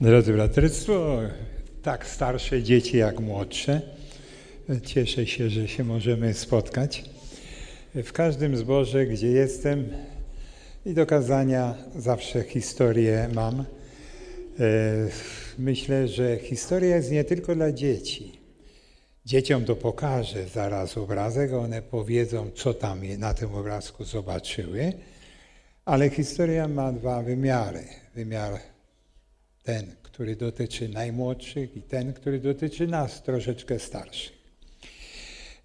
Drodzy braterstwo, tak starsze dzieci jak młodsze, cieszę się, że się możemy spotkać. W każdym zborze, gdzie jestem i do kazania zawsze historię mam. E, Myślę, że historia jest nie tylko dla dzieci. Dzieciom to pokażę zaraz obrazek, one powiedzą, co tam na tym obrazku zobaczyły, ale historia ma dwa wymiary. Wymiar ten, który dotyczy najmłodszych i ten, który dotyczy nas, troszeczkę starszych.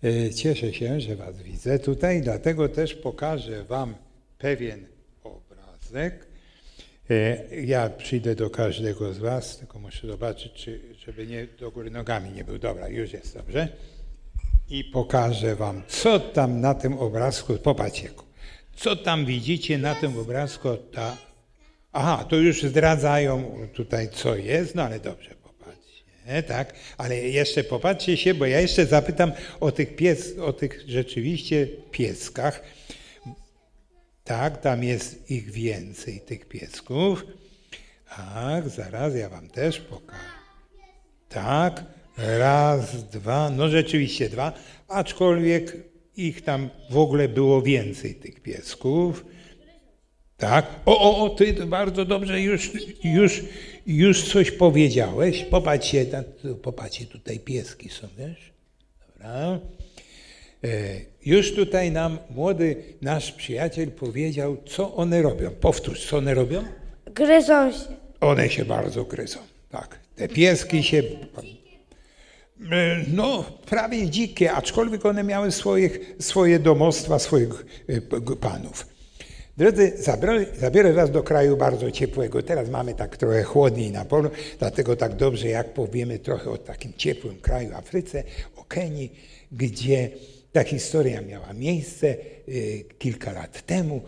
E, Cieszę się, że Was widzę tutaj, dlatego też pokażę Wam pewien obrazek. E, Ja przyjdę do każdego z Was, tylko muszę zobaczyć, czy, żeby nie do góry nogami nie był. Dobra, już jest dobrze. I pokażę Wam, co tam na tym obrazku, popatrzcie, co tam widzicie na tym obrazku, ta Aha, to już zdradzają tutaj, co jest, no ale dobrze, popatrzcie, tak? Ale jeszcze popatrzcie się, bo ja jeszcze zapytam o tych pies, o tych rzeczywiście pieskach. Tak, tam jest ich więcej, tych piesków. Tak, zaraz ja wam też pokażę. Tak, raz, dwa, no rzeczywiście dwa, aczkolwiek ich tam w ogóle było więcej, tych piesków. Tak? O, o, o, ty bardzo dobrze już, już, już coś powiedziałeś. Popatrzcie, popatrzcie, tutaj pieski są, wiesz? Dobra. E, Już tutaj nam młody nasz przyjaciel powiedział, co one robią. Powtórz, co one robią? Gryzą się. One się bardzo gryzą. Tak. Te pieski się. e, No, prawie dzikie, aczkolwiek one miały swoich, swoje domostwa, swoich e, panów. Drodzy, zabiorę, Was do kraju bardzo ciepłego. Teraz mamy tak trochę chłodniej na polu, dlatego tak dobrze, jak powiemy trochę o takim ciepłym kraju Afryce, o Kenii, gdzie ta historia miała miejsce y, kilka lat temu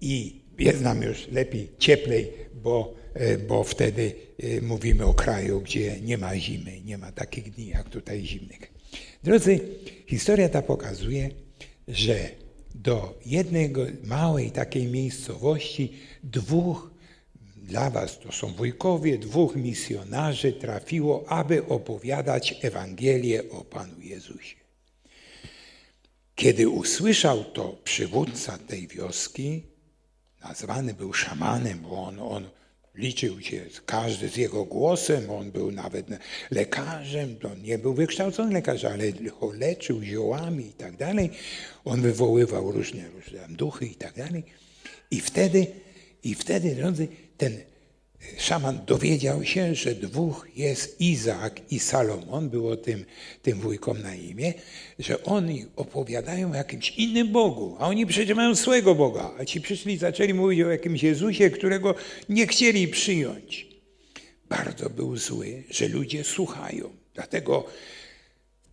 i jest nam już lepiej, cieplej, bo, y, bo wtedy y, mówimy o kraju, gdzie nie ma zimy, nie ma takich dni jak tutaj zimnych. Drodzy, historia ta pokazuje, że do jednej małej takiej miejscowości dwóch, dla was to są wujkowie, dwóch misjonarzy trafiło, aby opowiadać Ewangelię o Panu Jezusie. Kiedy usłyszał to przywódca tej wioski, nazwany był szamanem, bo on, on liczył się każdy z jego głosem, on był nawet lekarzem, to nie był wykształcony lekarz, ale leczył ziołami i tak dalej. On wywoływał różne, różne duchy i tak dalej. I wtedy, i wtedy, drodzy, ten szaman dowiedział się, że dwóch jest Izaak i Salomon, było tym, tym wujkom na imię, że oni opowiadają o jakimś innym Bogu, a oni przecież mają swojego Boga. A ci przyszli zaczęli mówić o jakimś Jezusie, którego nie chcieli przyjąć. Bardzo był zły, że ludzie słuchają. Dlatego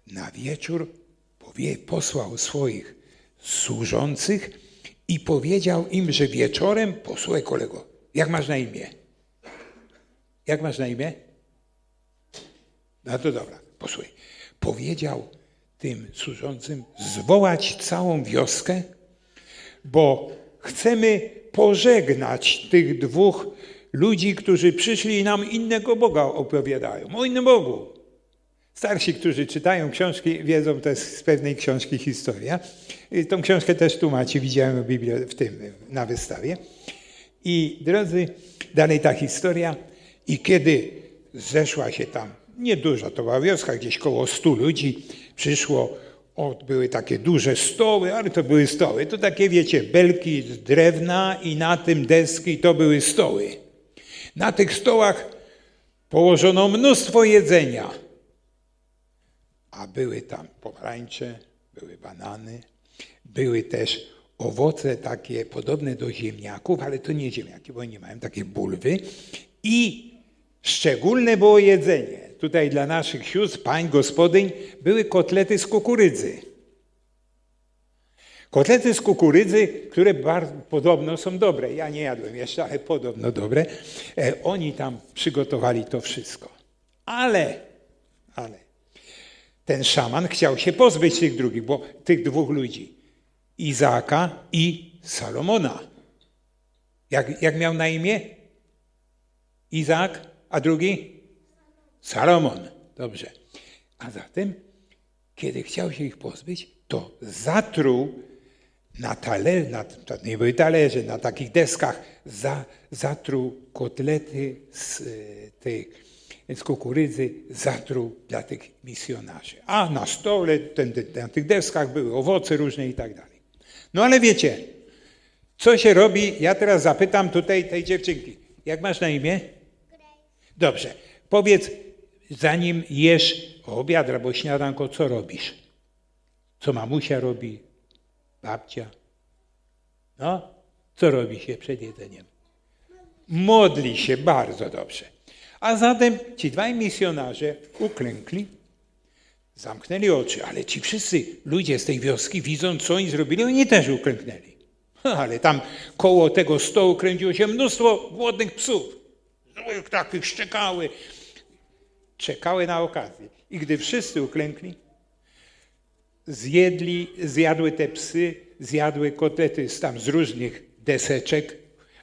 na wieczór powie, posłał swoich służących i powiedział im, że wieczorem, posłuchaj kolego, jak masz na imię? Jak masz na imię? No to dobra, posłuchaj. Powiedział tym służącym zwołać całą wioskę, bo chcemy pożegnać tych dwóch ludzi, którzy przyszli i nam innego Boga opowiadają. O innym Bogu. Starsi, którzy czytają książki, wiedzą, to jest z pewnej książki historia. I tą książkę też tu macie, widziałem w Biblii w tym, na wystawie. I drodzy, dalej ta historia. I kiedy zeszła się tam, nieduża to była wioska, gdzieś koło stu ludzi, przyszło, o, były takie duże stoły, ale to były stoły, to takie wiecie, belki z drewna i na tym deski, to były stoły. Na tych stołach położono mnóstwo jedzenia, a były tam pomarańcze, były banany, były też owoce takie podobne do ziemniaków, ale to nie ziemniaki, bo nie mają takie bulwy. I szczególne było jedzenie. Tutaj dla naszych sióstr, pań, gospodyń były kotlety z kukurydzy. Kotlety z kukurydzy, które bardzo, podobno są dobre. Ja nie jadłem jeszcze, ale podobno dobre. E, oni tam przygotowali to wszystko. Ale, ale ten szaman chciał się pozbyć tych drugich, bo tych dwóch ludzi. Izaaka i Salomona. Jak, jak miał na imię? Izaak, A drugi? Salomon. Dobrze. A zatem, kiedy chciał się ich pozbyć, to zatruł na talerze, na, to nie były talerze, na takich deskach, za, zatruł kotlety z e, tych z kukurydzy, zatruł dla tych misjonarzy. A na stole, ten, na tych deskach były owoce różne i tak dalej. No ale wiecie, co się robi? Ja teraz zapytam tutaj tej dziewczynki. Jak masz na imię? Dobrze. Powiedz, zanim jesz obiad albo śniadanko, co robisz? Co mamusia robi? Babcia? No, co robi się przed jedzeniem? Modli się bardzo dobrze. A zatem ci dwaj misjonarze uklękli, zamknęli oczy, ale ci wszyscy ludzie z tej wioski, widząc co oni zrobili, oni też uklęknęli. Ale tam koło tego stołu kręciło się mnóstwo głodnych psów. Złych takich szczekały. Czekały na okazję. I gdy wszyscy uklękli, zjedli, zjadły te psy, zjadły kotlety z tam z różnych deseczek,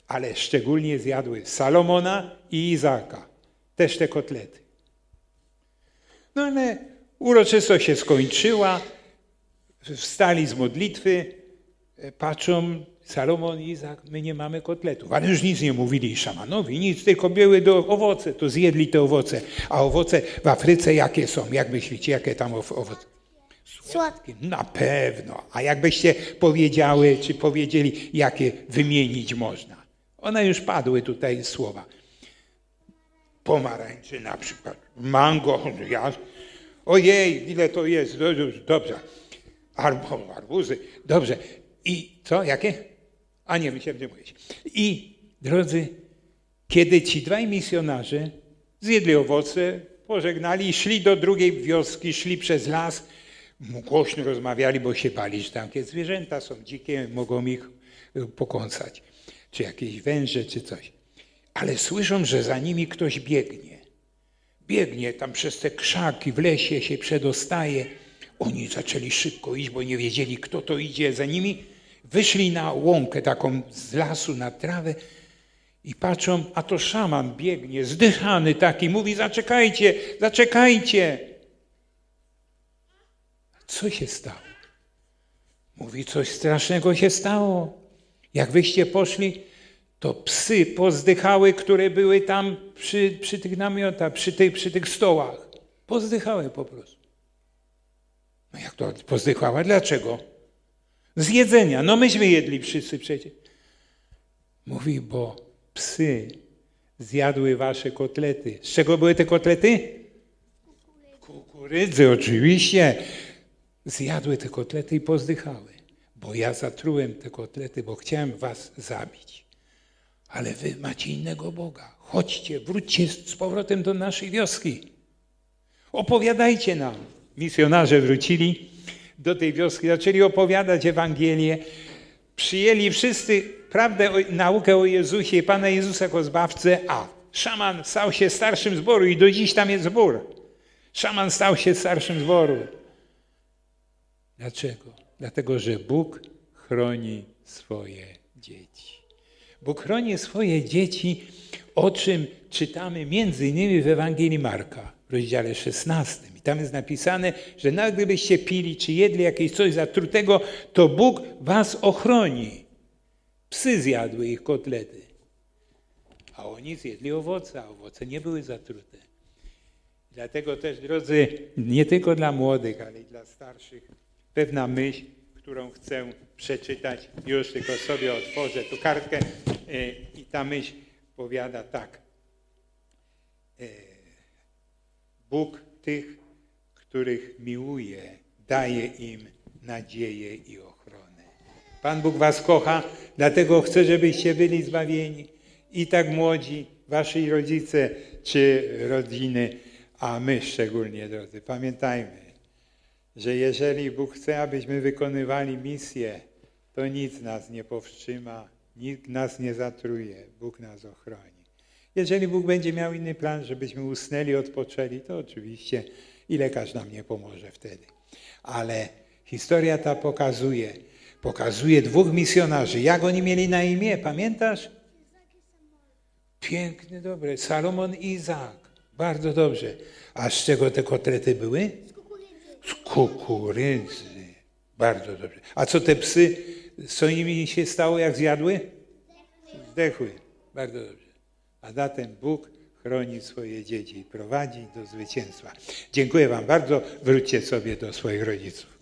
ale szczególnie zjadły Salomona i Izaka. Też te kotlety. No ale uroczystość się skończyła, wstali z modlitwy, patrzą, Salomon i Izak, my nie mamy kotletów. Ale już nic nie mówili szamanowi, nic, tylko były do owoce, to zjedli te owoce. A owoce w Afryce jakie są? Jak myślicie, jakie tam ow- owoce? Słodkie. Na pewno. A jakbyście powiedziały, czy powiedzieli, jakie wymienić można? One już padły tutaj słowa. Pomarańczy na przykład, mango, ja, ojej, ile to jest, Do- do- dobrze. Albo arbuzy, dobrze. I co, jakie? A nie, mówić. I drodzy, kiedy ci dwaj misjonarze zjedli owoce, pożegnali i szli do drugiej wioski, szli przez las, głośno rozmawiali, bo się bali, że tam jakieś zwierzęta są dzikie, mogą ich y, pokąsać, czy jakieś węże, czy coś. Ale słyszą, że za nimi ktoś biegnie. Biegnie tam przez te krzaki, w lesie się przedostaje. Oni zaczęli szybko iść, bo nie wiedzieli, kto to idzie za nimi. Wyszli na łąkę taką z lasu, na trawę i patrzą, a to szaman biegnie, zdychany taki, mówi zaczekajcie, zaczekajcie. Co się stało? Mówi, coś strasznego się stało. Jak wyście poszli, to psy pozdychały, które były tam przy, przy tych namiotach, przy tych, przy tych stołach. Pozdychały po prostu. No jak to pozdychała? Dlaczego? Z jedzenia. No myśmy jedli wszyscy przecież. Mówi, bo psy zjadły wasze kotlety. Z czego były te kotlety? Kukurydzy, oczywiście. Zjadły te kotlety i pozdychały. Bo ja zatrułem te kotlety, bo chciałem was zabić. Ale wy macie innego Boga. Chodźcie, wróćcie z powrotem do naszej wioski. Opowiadajcie nam. Misjonarze wrócili do tej wioski, zaczęli opowiadać Ewangelię. Przyjęli wszyscy prawdę, naukę o Jezusie Pana Jezusa jako Zbawcę, a szaman stał się starszym zboru i do dziś tam jest zbór. Szaman stał się starszym zboru. Dlaczego? Dlatego, że Bóg chroni swoje dzieci. Bóg chroni swoje dzieci, o czym czytamy między innymi w Ewangelii Marka, w rozdziale 16. I tam jest napisane, że nawet gdybyście pili czy jedli jakieś coś zatrutego, to Bóg was ochroni. Psy zjadły ich kotlety, a oni zjedli owoce, a owoce nie były zatrute. Dlatego też, drodzy, nie tylko dla młodych, ale i dla starszych, pewna myśl, którą chcę przeczytać. Już tylko sobie otworzę tu kartkę e, i ta myśl powiada tak. Bóg tych, których miłuje, daje im nadzieję i ochronę. Pan Bóg was kocha, dlatego chce, żebyście byli zbawieni. I tak młodzi, wasi rodzice czy rodziny, a my szczególnie, drodzy, pamiętajmy, że jeżeli Bóg chce, abyśmy wykonywali misję, to nic nas nie powstrzyma, nikt nas nie zatruje, Bóg nas ochroni. Jeżeli Bóg będzie miał inny plan, żebyśmy usnęli, odpoczęli, to oczywiście i lekarz nam nie pomoże wtedy. Ale historia ta pokazuje, pokazuje dwóch misjonarzy. Jak oni mieli na imię, pamiętasz? Piękny, dobry. Salomon i Izaak. Bardzo dobrze. A z czego te kotlety były? Z kukurydzy. Bardzo dobrze. A co te psy, co nimi się stało, jak zjadły? Zdechły. Bardzo dobrze. A zatem Bóg chroni swoje dzieci i prowadzi do zwycięstwa. Dziękuję Wam bardzo. Wróćcie sobie do swoich rodziców.